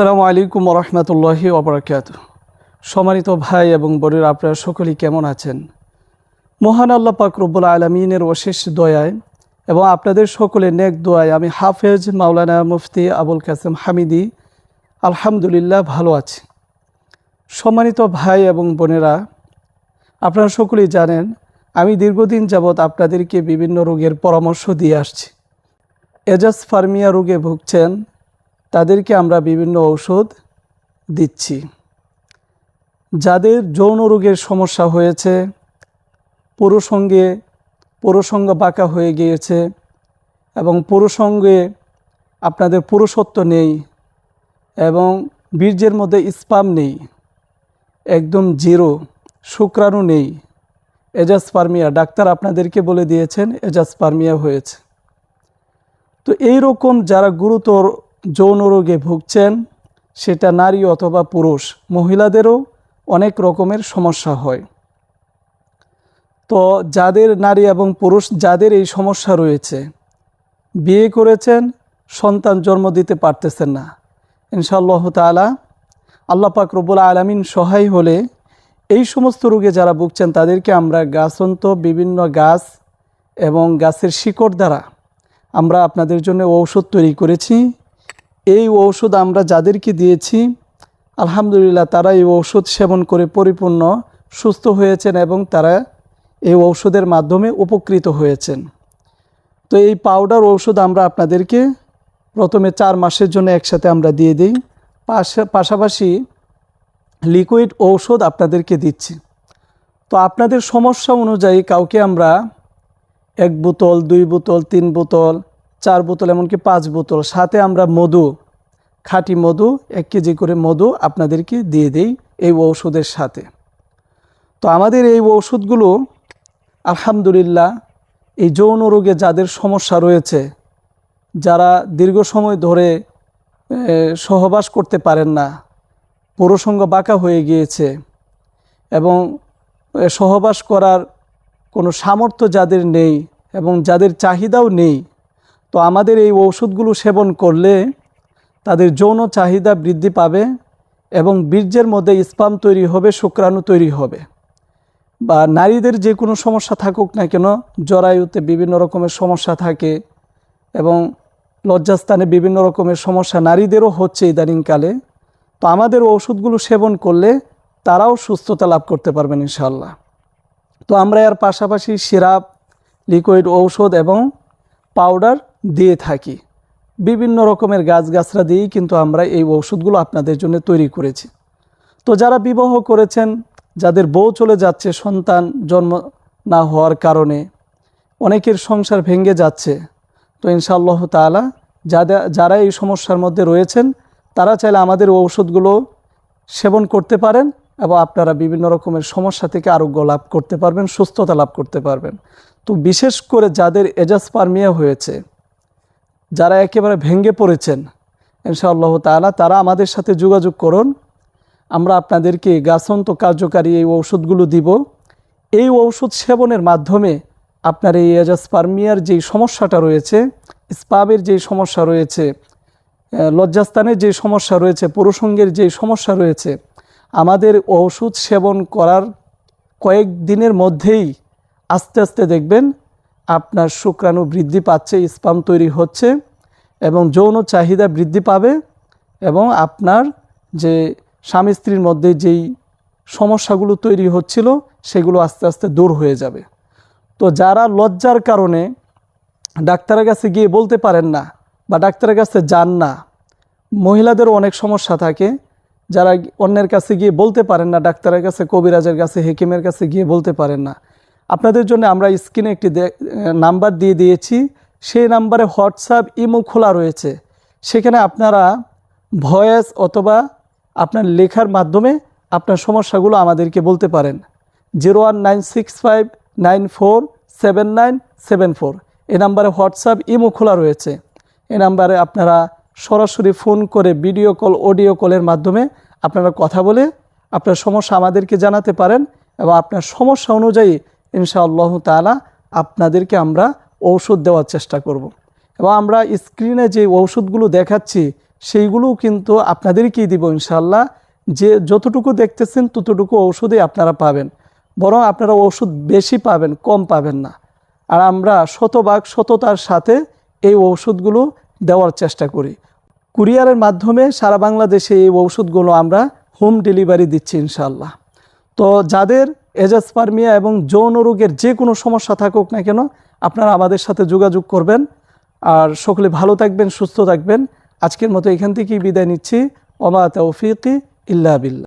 আসসালামু আলাইকুম রহমতুল্লাহি ওবরাকাত সম্মানিত ভাই এবং বোনের, আপনারা সকলেই কেমন আছেন? মহান আল্লাহ পাক রব্বুল আলমিনের অশেষ দয়ায় এবং আপনাদের সকলের নেক দোয়ায় আমি হাফেজ মাওলানা মুফতি আবুল কাসেম হামিদি আলহামদুলিল্লাহ ভালো আছি। সম্মানিত ভাই এবং বোনেরা, আপনারা সকলেই জানেন, আমি দীর্ঘদিন যাবৎ আপনাদেরকে বিভিন্ন রোগের পরামর্শ দিয়ে আসছি। এজাস ফার্মিয়া রোগে ভুগছেন তাদেরকে আমরা বিভিন্ন ঔষধ দিচ্ছি। যাদের যৌন রোগের সমস্যা হয়েছে পুরুষঙ্গে পুরুষঙ্গ বাঁকা হয়ে গিয়েছে এবং পুরুষঙ্গে আপনাদের পুরুষত্ব নেই এবং বীর্যের মধ্যে স্পাম নেই, একদম জিরো, শুক্রাণু নেই, এজাসপার্মিয়া, ডাক্তার আপনাদেরকে বলে দিয়েছেন এজাসপার্মিয়া হয়েছে। তো এই রকম যারা গুরুতর যৌন রোগে ভুগছেন, সেটা নারী অথবা পুরুষ, মহিলাদেরও অনেক রকমের সমস্যা হয়। তো যাদের নারী এবং পুরুষ, যাদের এই সমস্যা রয়েছে, বিয়ে করেছেন, সন্তান জন্ম দিতে পারতেছেন না। ইনশাআল্লাহ তালা আল্লাহ পাক রব্বুল আলমিন সহায় হলে এই সমস্ত রোগে যারা ভুগছেন, তাদেরকে আমরা গাছন্ত বিভিন্ন গাছ এবং গাছের শিকড় দ্বারা আমরা আপনাদের জন্য ঔষধ তৈরি করেছি। এই ঔষধ আমরা যাদেরকে দিয়েছি, আলহামদুলিল্লাহ তারা এই ঔষধ সেবন করে পরিপূর্ণ, সুস্থ হয়েছেন এবং তারা এই ঔষধের মাধ্যমে উপকৃত হয়েছেন। তো এই পাউডার ঔষধ আমরা আপনাদেরকে প্রথমে চার মাসের জন্য একসাথে আমরা দিয়ে দিই। পাশা, পাশাপাশি লিকুইড ঔষধ আপনাদেরকে দিচ্ছি। তো আপনাদের সমস্যা অনুযায়ী কাউকে আমরা এক বোতল, দুই বোতল, তিন বোতল চার বোতল এমনকি পাঁচ বোতল। সাথে আমরা মধু, খাঁটি মধু, এক কেজি করে মধু আপনাদেরকে দিয়ে দেই এই ঔষধের সাথে। তো আমাদের এই ঔষধগুলো, আলহামদুলিল্লাহ, এই যৌন রোগে যাদের সমস্যা রয়েছে, যারা দীর্ঘ সময় ধরে সহবাস করতে পারেন না, পুরসঙ্গ বাঁকা হয়ে গিয়েছে এবং সহবাস করার কোনো সামর্থ্য যাদের নেই এবং যাদের চাহিদাও নেই তো আমাদের এই ঔষধগুলো সেবন করলে তাদের যৌন চাহিদা বৃদ্ধি পাবে এবং বীর্যের মধ্যে স্পাম তৈরি হবে, শুক্রাণু তৈরি হবে। বা নারীদের যে কোনো সমস্যা থাকুক না কেন, জরায়ুতে বিভিন্ন রকমের সমস্যা থাকে এবং লজ্জাস্থানে বিভিন্ন রকমের সমস্যা নারীদেরও হচ্ছে ইদানিংকালে। তো আমাদের ওষুধগুলো সেবন করলে তারাও সুস্থতা লাভ করতে পারবেন ইনশাল্লাহ তো আমরা এর পাশাপাশি সিরাপ, লিকুইড ঔষধ এবং পাউডার দিয়ে থাকি। বিভিন্ন রকমের গাছগাছরা দিয়েই কিন্তু আমরা এই ওষুধগুলো আপনাদের জন্য তৈরি করেছি। তো যারা বিবাহ করেছেন, যাদের বউ চলে যাচ্ছে, সন্তান জন্ম না হওয়ার কারণে অনেকের সংসার ভেঙে যাচ্ছে, তো ইনশাআল্লাহ তালা যাদের যারা এই সমস্যার মধ্যে রয়েছেন, তারা চাইলে আমাদের ঔষধগুলো সেবন করতে পারেন এবং আপনারা বিভিন্ন রকমের সমস্যা থেকে আরোগ্য লাভ করতে পারবেন, সুস্থতা লাভ করতে পারবেন। তো বিশেষ করে যাদের এজাসপার্মিয়া হয়েছে যারা একেবারে ভেঙে পড়েছেন, ইনশাআল্লাহ তালা তারা আমাদের সাথে যোগাযোগ করুন। আমরা আপনাদেরকে গাছন্ত কার্যকারী এই ঔষধগুলো দিব। এই ঔষধ সেবনের মাধ্যমে আপনার এই এজাসপার্মিয়ার যেই সমস্যাটা রয়েছে, স্পাবের যেই সমস্যা রয়েছে লজ্জাস্থানের যে সমস্যা রয়েছে, পুরুষঙ্গের যে সমস্যা রয়েছে, আমাদের ওষুধ সেবন করার কয়েক দিনের মধ্যেই আস্তে আস্তে দেখবেন আপনার শুক্রাণু বৃদ্ধি পাচ্ছে, স্পাম তৈরি হচ্ছে এবং যৌন চাহিদা বৃদ্ধি পাবে এবং আপনার যে স্বামী স্ত্রীর মধ্যে যেই সমস্যাগুলো তৈরি হচ্ছিল সেগুলো আস্তে আস্তে দূর হয়ে যাবে। তো যারা লজ্জার কারণে ডাক্তারের কাছে গিয়ে বলতে পারেন না বা ডাক্তারের কাছে যান না, মহিলাদেরও অনেক সমস্যা থাকে। যারা অন্যের কাছে গিয়ে বলতে পারেন না, ডাক্তারের কাছে, কবিরাজের কাছে, হেকিমের কাছে গিয়ে বলতে পারেন না। আপনাদের জন্য আমরা স্ক্রিনে একটি নাম্বার দিয়ে দিয়েছি। সেই নাম্বারে হোয়াটসঅ্যাপ ইমো খোলা রয়েছে। সেখানে আপনারা ভয়েস অথবা আপনার লেখার মাধ্যমে আপনার সমস্যাগুলো আমাদেরকে বলতে পারেন। Zero one nine six five nine four seven nine seven four. এ নাম্বারে হোয়াটসঅ্যাপ ইমো খোলা রয়েছে। এ নাম্বারে আপনারা সরাসরি ফোন করে ভিডিও কল, অডিও কলের মাধ্যমে আপনারা কথা বলে আপনার সমস্যা আমাদেরকে জানাতে পারেন এবং আপনার সমস্যা অনুযায়ী ইনশাআল্লাহ তাআলা আপনাদেরকে আমরা ঔষধ দেওয়ার চেষ্টা করব। এবং আমরা স্ক্রিনে যে ঔষধগুলো দেখাচ্ছি, সেইগুলোও কিন্তু আপনাদেরকেই দিব ইনশাল্লাহ যে যতটুকু দেখতেছেন ততটুকু ঔষধই আপনারা পাবেন। বরং আপনারা ওষুধ বেশি পাবেন, কম পাবেন না। আর আমরা শতভাগ সততার সাথে এই ঔষধগুলো দেওয়ার চেষ্টা করি। কুরিয়ারের মাধ্যমে সারা বাংলাদেশে এই ঔষধগুলো আমরা হোম ডেলিভারি দিচ্ছি ইনশাল্লাহ তো যাদের এজাসপার্মিয়া এবং যৌন রোগের যে কোনো সমস্যা থাকুক না কেন, আপনারা আমাদের সাথে যোগাযোগ করবেন। আর সকলে ভালো থাকবেন, সুস্থ থাকবেন। আজকের মতো এখান থেকেই বিদায় নিচ্ছি। ওমা তৌফিকি ইল্লা বিল্লাহ।